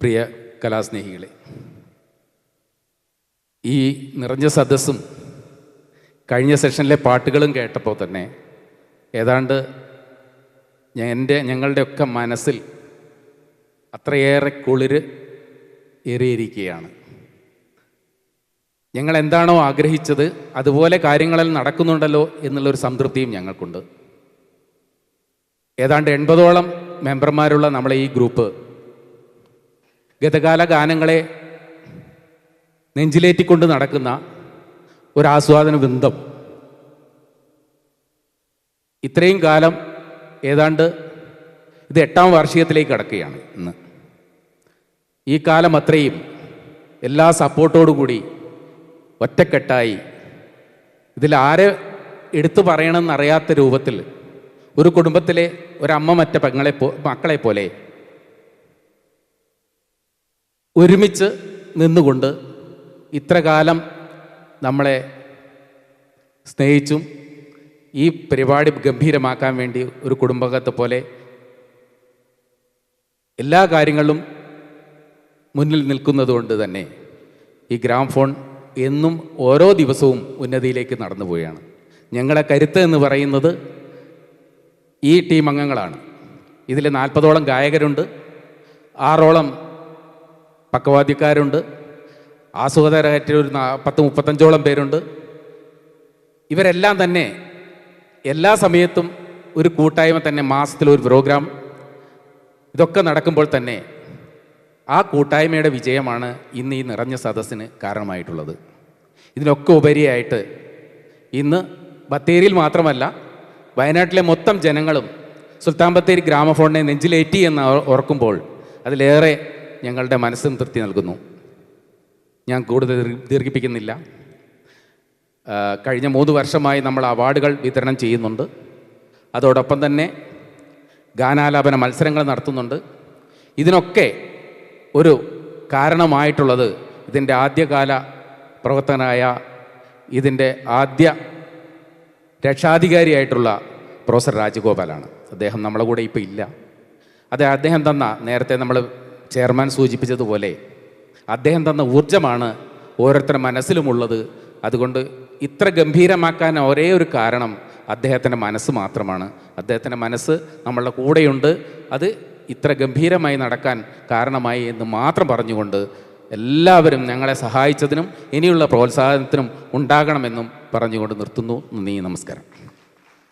പ്രിയ കലാസ്നേഹികളെ ഈ നിറഞ്ഞ സദസ്സും കഴിഞ്ഞ സെഷനിലെ പാട്ടുകളും കേട്ടപ്പോൾ തന്നെ ഏതാണ്ട് എന്റെ ഞങ്ങളുടെയൊക്കെ മനസ്സിൽ അത്രയേറെ കുളിര് ഏറിയിരിക്കുകയാണ്. ഞങ്ങൾ എന്താണോ ആഗ്രഹിച്ചത് അതുപോലെ കാര്യങ്ങളെല്ലാം നടക്കുന്നുണ്ടല്ലോ എന്നുള്ളൊരു സംതൃപ്തിയും ഞങ്ങൾക്കുണ്ട്. ഏതാണ്ട് എൺപതോളം മെമ്പർമാരുള്ള നമ്മളെ ഈ ഗ്രൂപ്പ് ഗതകാല ഗാനങ്ങളെ നെഞ്ചിലേറ്റിക്കൊണ്ട് നടക്കുന്ന ഒരാസ്വാദന വൃന്ദം. ഇത്രയും കാലം ഏതാണ്ട് ഇത് എട്ടാം വാർഷികത്തിലേക്ക് കടക്കുകയാണ് ഇന്ന്. ഈ കാലം അത്രയും എല്ലാ സപ്പോർട്ടോടുകൂടി ഒറ്റക്കെട്ടായി ഇതിൽ ആരെ എടുത്തു പറയണമെന്നറിയാത്ത രൂപത്തിൽ ഒരു കുടുംബത്തിലെ ഒരമ്മ മറ്റ പെങ്ങളെ മക്കളെ പോലെ ഒരുമിച്ച് നിന്നുകൊണ്ട് ഇത്രകാലം നമ്മളെ സ്നേഹിച്ചും ഈ പരിപാടി ഗംഭീരമാക്കാൻ വേണ്ടി ഒരു കുടുംബകത്തെ പോലെ എല്ലാ കാര്യങ്ങളും മുന്നിൽ നിൽക്കുന്നതുകൊണ്ട് തന്നെ ഈ ഗ്രാംഫോൺ എന്നും ഓരോ ദിവസവും ഉന്നതിയിലേക്ക് നടന്നു പോവുകയാണ്. ഞങ്ങളെ കരുത്ത് എന്ന് പറയുന്നത് ഈ ടീം അംഗങ്ങളാണ്. ഇതിൽ നാൽപ്പതോളം ഗായകരുണ്ട്. ആറോളം പക്കവാദ്യക്കാരുണ്ട്. ആസ്വാദകരായിട്ട് ഒരു പത്ത് മുപ്പത്തഞ്ചോളം പേരുണ്ട്. ഇവരെല്ലാം തന്നെ എല്ലാ സമയത്തും ഒരു കൂട്ടായ്മ തന്നെ മാസത്തിൽ ഒരു പ്രോഗ്രാം. ഇതൊക്കെ നടക്കുമ്പോൾ തന്നെ ആ കൂട്ടായ്മയുടെ വിജയമാണ് ഇന്ന് ഈ നിറഞ്ഞ സദസ്സിന് കാരണമായിട്ടുള്ളത്. ഇതിനൊക്കെ ഉപരിയായിട്ട് ഇന്ന് ബത്തേരിയിൽ മാത്രമല്ല വയനാട്ടിലെ മൊത്തം ജനങ്ങളും സുൽത്താൻ ബത്തേരി ഗ്രാമഫോണിനെ നെഞ്ചിലേറ്റി എന്ന് ഓർക്കുമ്പോൾ അതിലേറെ ഞങ്ങളുടെ മനസ്സും തൃപ്തി നൽകുന്നു. ഞാൻ കൂടുതൽ ദീർ- ദീർഘിപ്പിക്കുന്നില്ല. കഴിഞ്ഞ മൂന്ന് വർഷമായി നമ്മൾ അവാർഡുകൾ വിതരണം ചെയ്യുന്നുണ്ട്. അതോടൊപ്പം തന്നെ ഗാനാലാപന മത്സരങ്ങൾ നടത്തുന്നുണ്ട്. ഇതിനൊക്കെ ഒരു കാരണമായിട്ടുള്ളത് ഇതിന്റെ ആദ്യകാല പ്രവർത്തകനായ ഇതിന്റെ ആദ്യ രക്ഷാധികാരിയായിട്ടുള്ള പ്രൊഫസർ രാജഗോപാലാണ്. അദ്ദേഹം നമ്മളെ കൂടെ ഇപ്പോൾ ഇല്ല. അത് അദ്ദേഹം തന്ന നേരത്തെ നമ്മൾ ചെയർമാൻ സൂചിപ്പിച്ചതുപോലെ അദ്ദേഹം തന്ന ഊർജമാണ് ഓരോരുത്തരുടെ മനസ്സിലുമുള്ളത്. അതുകൊണ്ട് ഇത്ര ഗംഭീരമാക്കാൻ ഒരേ ഒരു കാരണം അദ്ദേഹത്തിന്റെ മനസ്സ് മാത്രമാണ്. അദ്ദേഹത്തിന്റെ മനസ്സ് നമ്മളുടെ കൂടെയുണ്ട്. അത് ഇത്ര ഗംഭീരമായി നടക്കാൻ കാരണമായി എന്ന് മാത്രം പറഞ്ഞുകൊണ്ട് എല്ലാവരും ഞങ്ങളെ സഹായിച്ചതിനും ഇനിയുള്ള പ്രോത്സാഹനത്തിനും ഉണ്ടാകണമെന്നും പറഞ്ഞുകൊണ്ട് നിർത്തുന്നു. നന്ദി നമസ്കാരം.